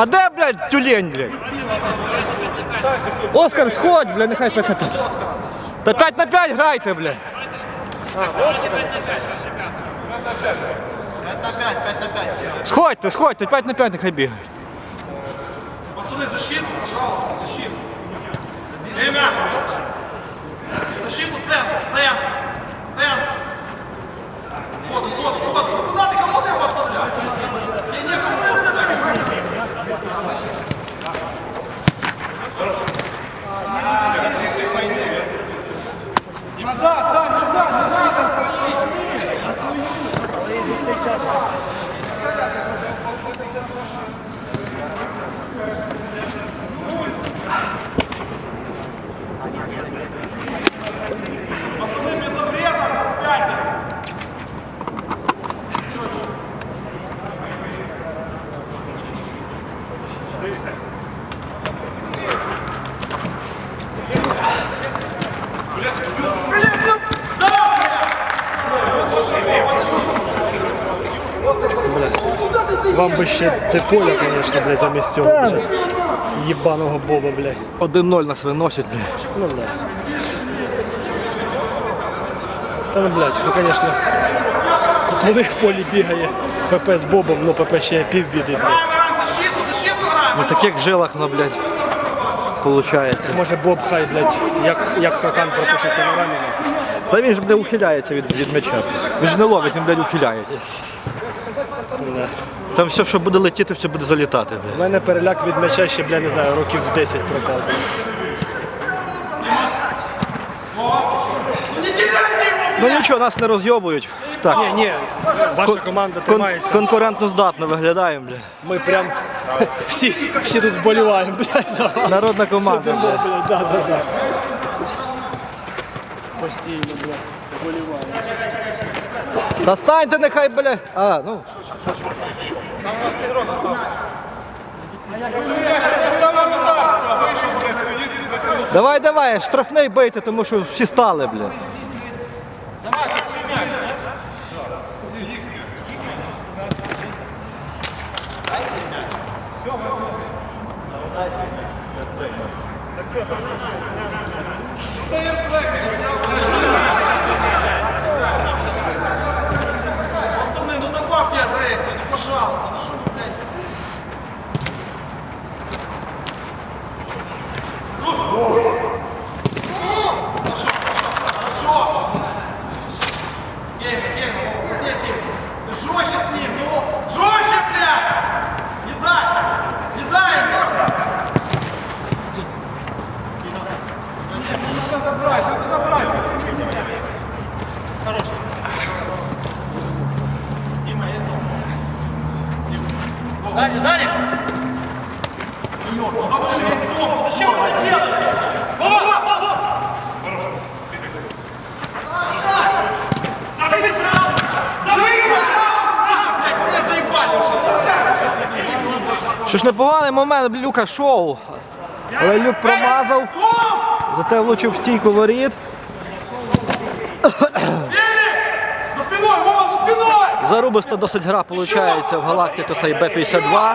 А де, блядь, тюлень, блядь? Оскар, сходь, блядь, нехай 5 на 5. Та 5 на 5 грайте, блядь. Сходьте, сходьте, 5 на 5 нехай бігають. Пацаны, защиту, пожалуйста, защиту. Время. Вам би ще Деполя, конечно, блядь, замість цього, блядь. Єбаного Боба, блядь. 1-0 нас виносять, блядь. Ну, блядь. Та ну, блядь, ну, конечно, коли в полі бігає ПП з Бобом, ну, ПП ще півбіди, блядь. Играем. Таких жилах, ну, блядь, получається. Може Боб хай, блядь, як, як Хакан пропишеться на рамі. Та він ж, блядь, ухиляється від, від м'яча. Він ж не ловить, він, блядь, ухиляється. Да. Там все, що буде летіти, все буде залітати, У мене переляк від м'яча ще, бля, не знаю, років 10 пропав. Ну нічого, нас не розйобують. Так. Ні, ні, ваша команда Кон- тримається. конкурентно здатно виглядаємо, блядь. Ми прям всі, всі тут вболіваємо, блядь, за вас. Народна команда, Сидимо, блядь. блядь, да, да, да. Постійно, блядь, вболіваємо. Та станьте нехай, блядь. А, ну. Давай, давай, штрафний бийте, тому що всі стали, бля. блядь. Пацаны, Зачем вы это делаете? Вова, Вова! Забыли право! Забыли право! Сука, блядь, вы меня заебали уже! Що ж непоганий момент Люка шоу. Але Люк промазав, зате влучив в стійку воріт. Зарубиста досить гра виходить в Галактикуса і Б-52.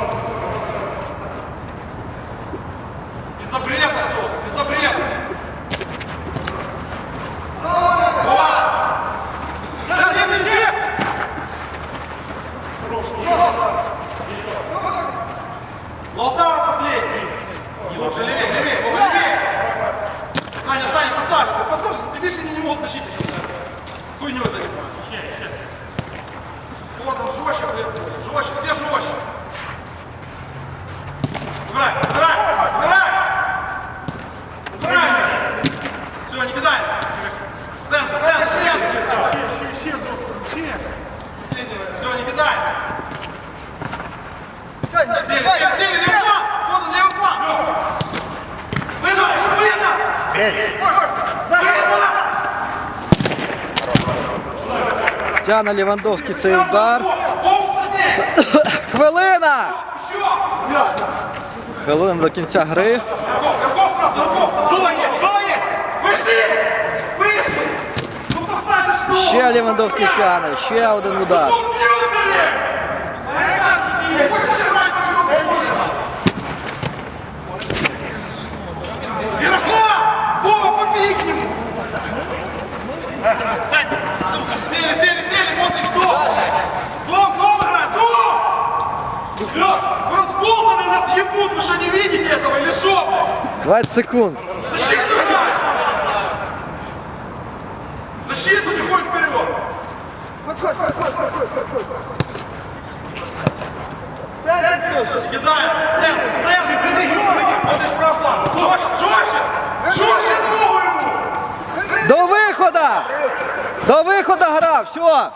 Миша не мог защитить сейчас. Хуйню занимает. Сейчас. Вот он жестче, блин. Жестче, все жестче. Убирай, убирай, убирай! Убирай! Все, не кидается. Центр, центр, центр. Ще, ще, ще, жестко, ще. Последний, все, не кидается. Сели, сели, сели, левый флаг! Вот он, левый флаг! Вы нас, вы нас! Ще Лівандовський тяне, ще один удар. Что он бьет, Ще Лівандовський хочешь ще один его 20 секунд. Защиту играй! Защиту, вперед! Кидаем, центр, центр, беги, беги, смотришь право фланг. Жестче, жестче! Жестче ногу ему! До виходу! До виходу гра, все!